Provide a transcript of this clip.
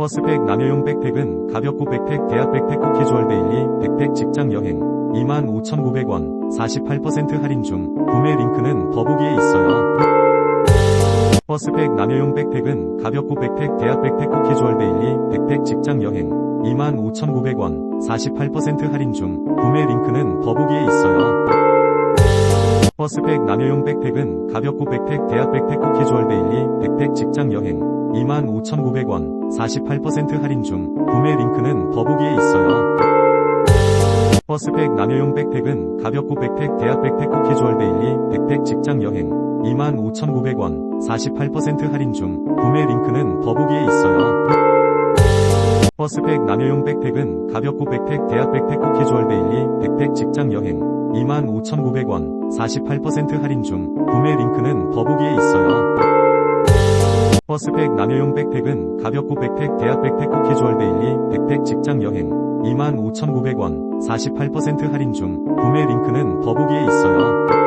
버스백 남여용 백팩은 가볍고 백팩 대학 백팩 캐주얼 데일리 백팩 직장 여행 25,900원 48% 할인 중 구매 링크는 더보기에 있어요. 버스백 남여용 백팩은 가볍고 백팩 대학 백팩 캐주얼 데일리 백팩 직장 여행 25,900원 48% 할인 중 구매 링크는 더보기에 있어요. 버스백 남여용 백팩은 가볍고 백팩 대학 백팩 캐주얼 데일리 백팩 직장 여행 25,900원 48% 할인 중 구매 링크는 더보기에 있어요. 버스백 남여용 백팩은 가볍고 백팩 대학 백팩 캐주얼 데일리 백팩 직장 여행 25,900원 48% 할인 중 구매 링크는 더보기에 있어요. 버스백 남여용 백팩은 가볍고 백팩 대학 백팩 캐주얼 데일리 백팩 직장 여행 25,900원 48% 할인 중 구매 링크는 더보기에 있어요. 버스백 남여용 백팩은 가볍고 백팩 대학 백팩 캐주얼 데일리 백팩 직장 여행 25,900원 48% 할인 중 구매 링크는 더보기에 있어요.